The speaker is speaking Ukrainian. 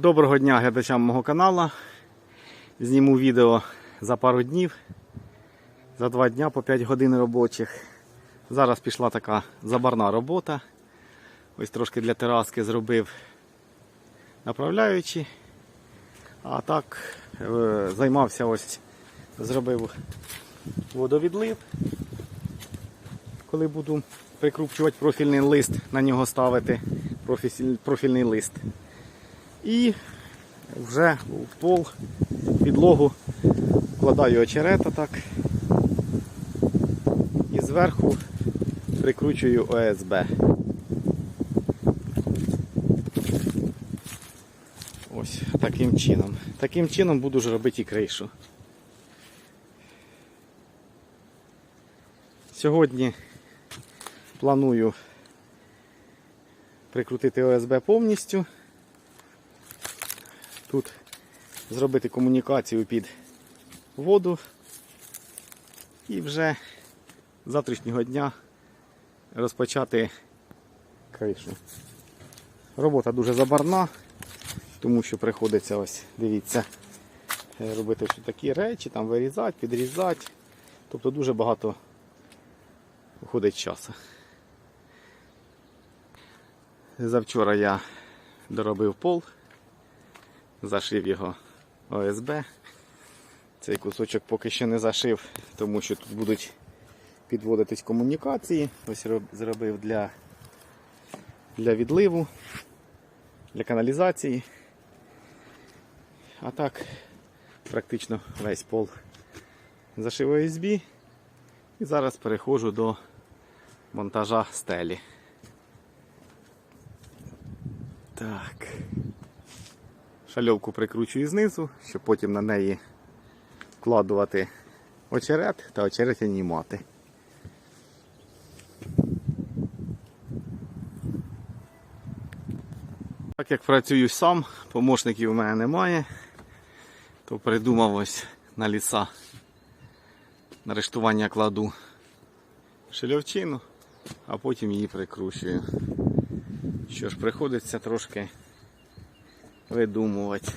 Доброго дня глядачам мого каналу. Зніму відео за пару днів, за два дня по 5 годин робочих. Зараз пішла така забарна робота. Ось трошки для тераски зробив направляючи. А так е, займався ось, зробив водовідлив. Коли буду прикручувати профільний лист, на нього ставити профіль- профільний лист. І вже в пол, підлогу вкладаю очерета так. І зверху прикручую ОСБ. Ось таким чином. Таким чином буду ж робити і кришу. Сьогодні планую прикрутити ОСБ повністю. Тут зробити комунікацію під воду і вже з завтрашнього дня розпочати кришу. Робота дуже забарна, тому що приходиться ось, дивіться, е, робити ось такі речі, там вирізати, підрізати. Тобто дуже багато уходить часу. Завчора я доробив пол, зашив його ОСБ. Цей кусочок поки що не зашив, тому що тут будуть підводитись комунікації. Ось зробив для, для відливу, для каналізації. А так, практично весь пол зашив ОСБ. І зараз переходжу до монтажа стелі. Так. Шальовку прикручую знизу, щоб потім на неї вкладувати очерет та очеретяні мати. Так як працюю сам, помощників у мене немає, то придумав ось на ліса на рештування кладу шильовчину, а потім її прикручую. Що ж, приходиться трошки видумувати.